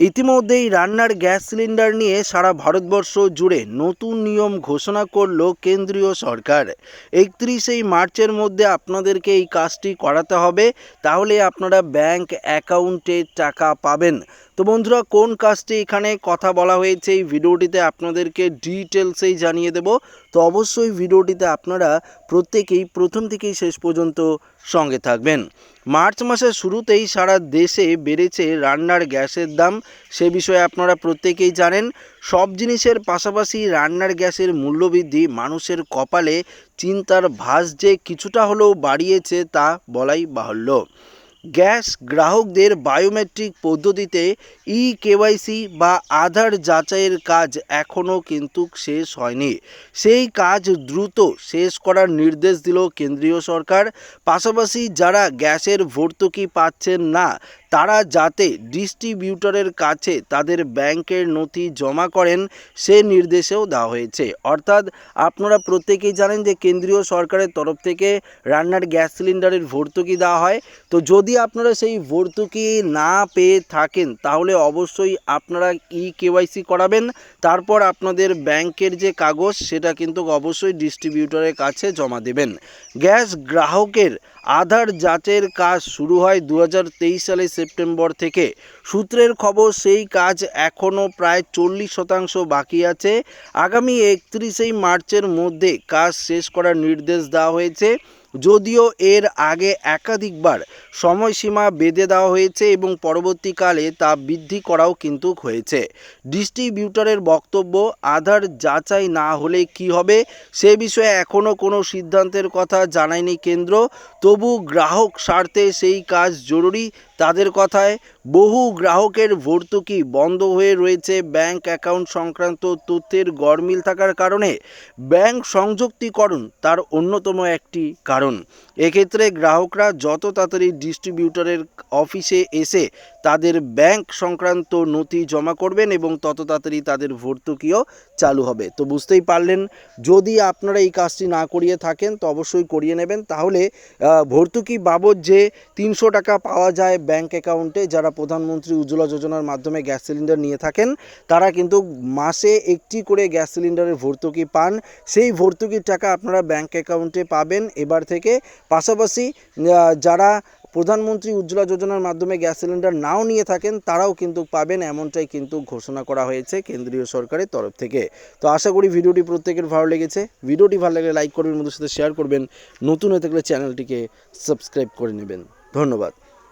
ইতিমধ্যেই রান্নার gas cylinder নিয়ে সারা ভারতবর্ষ জুড়ে নতুন নিয়ম ঘোষণা করল কেন্দ্রীয় সরকার। একত্রিশেই মার্চের মধ্যে আপনাদেরকে এই কাজটি করাতে হবে। তাহলে আপনারা ব্যাংক অ্যাকাউন্টে টাকা পাবেন। তো বন্ধুরা, কোন কাজটি এখানে কথা বলা হয়েছে এই ভিডিওটিতে আপনাদেরকে ডিটেলসেই জানিয়ে দেব। তো অবশ্যই ভিডিওটিতে আপনারা প্রত্যেকেই প্রথম থেকেই শেষ পর্যন্ত সঙ্গে থাকবেন। মার্চ মাসের শুরুতেই সারা দেশে বেড়েছে রান্নার গ্যাসের দাম, সে বিষয়ে আপনারা প্রত্যেকেই জানেন। সব জিনিসের পাশাপাশি রান্নার গ্যাসের মূল্যবৃদ্ধি মানুষের কপালে চিন্তার ভাস যে কিছুটা হলেও বাড়িয়েছে তা বলাই বাহুল্য। গ্যাস গ্রাহকদের বায়োমেট্রিক পদ্ধতিতে ই কেওয়াইসি বা আধার যাচাইয়ের কাজ এখনও কিন্তু শেষ হয়নি। সেই কাজ দ্রুত শেষ করার নির্দেশ দিল কেন্দ্রীয় সরকার। পাশাপাশি যারা গ্যাসের ভর্তুকি পাচ্ছেন না তারা যাতে ডিস্ট্রিবিউটরের কাছে তাদের ব্যাংকের নথি জমা করেন, সে নির্দেশেও দেওয়া হয়েছে। অর্থাৎ আপনারা প্রত্যেকেই জানেন যে কেন্দ্রীয় সরকারের তরফ থেকে রান্নার গ্যাস সিলিন্ডারের ভর্তুকি দেওয়া হয়। তো যদি আপনারা সেই ভর্তুকি না পেয়ে থাকেন, তাহলে অবশ্যই আপনারা ই কেওয়াইসি করাবেন। তারপর আপনাদের ব্যাংকের যে কাগজ, সেটা কিন্তু অবশ্যই ডিস্ট্রিবিউটরের কাছে জমা দেবেন। গ্যাস গ্রাহকের আধার যাচের কাজ শুরু হয় দু হাজার তেইশ সালে সেপ্টেম্বর থেকে। সূত্রের খবর, সেই কাজ এখনও প্রায় চল্লিশ শতাংশ বাকি আছে। আগামী একত্রিশেই মার্চের মধ্যে কাজ শেষ করার নির্দেশ দেওয়া হয়েছে। যদিও এর আগে একাধিকবার সময়সীমা বেঁধে দেওয়া হয়েছে এবং পরবর্তীকালে তা বৃদ্ধি করাও কিন্তু হয়েছে। ডিস্ট্রিবিউটরের বক্তব্য, আধার যাচাই না হলে কি হবে, সে বিষয়ে এখনও কোনো সিদ্ধান্তের কথা জানায়নি কেন্দ্র। তবু গ্রাহক স্বার্থে সেই কাজ জরুরি তাদের কথায় বহু গ্রাহকের ভর্তুকি বন্ধ হয়ে রয়েছে ব্যাংক অ্যাকাউন্ট সংক্রান্ত তথ্যের গরমিল থাকার কারণে ব্যাংক সংযুক্তিকরণ তার অন্যতম একটি কারণ। এক্ষেত্রে গ্রাহকরা যত তাড়াতাড়ি ডিস্ট্রিবিউটরের অফিসে এসে তাদের ব্যাংক সংক্রান্ত নথি জমা করবেন এবং তত তাড়াতাড়ি তাদের ভর্তুকিও চালু হবে। তো বুঝতেই পারলেন, যদি আপনারা এই কাজটি না করিয়ে থাকেন, তো অবশ্যই করিয়ে নেবেন। তাহলে ভর্তুকি বাবদ যে তিনশো টাকা পাওয়া যায় ব্যাংক অ্যাকাউন্টে যারা প্রধানমন্ত্রী উজ্জ্বলা যোজনার মাধ্যমে গ্যাস সিলিন্ডার নিয়ে থাকেন, তারা কিন্তু মাসে একটি করে গ্যাস সিলিন্ডারের ভর্তুকি পান। সেই ভর্তুকির টাকা আপনারা ব্যাংক অ্যাকাউন্টে পাবেন। এবার থেকে পাশাপাশি যারা প্রধানমন্ত্রী উজ্জ্বলা যোজনার মাধ্যমে গ্যাস সিলিন্ডার নাও নিয়ে থাকেন, তারাও কিন্তু পাবেন। এমনটাই কিন্তু ঘোষণা করা হয়েছে কেন্দ্রীয় সরকারের তরফ থেকে। তো আশা করি ভিডিওটি প্রত্যেকের ভালো লেগেছে। ভিডিওটি ভালো লাগলে লাইক করবেন বন্ধুর সাথে শেয়ার করবেন। নতুন হয়ে থাকলে চ্যানেলটিকে সাবস্ক্রাইব করে নেবেন। ধন্যবাদ।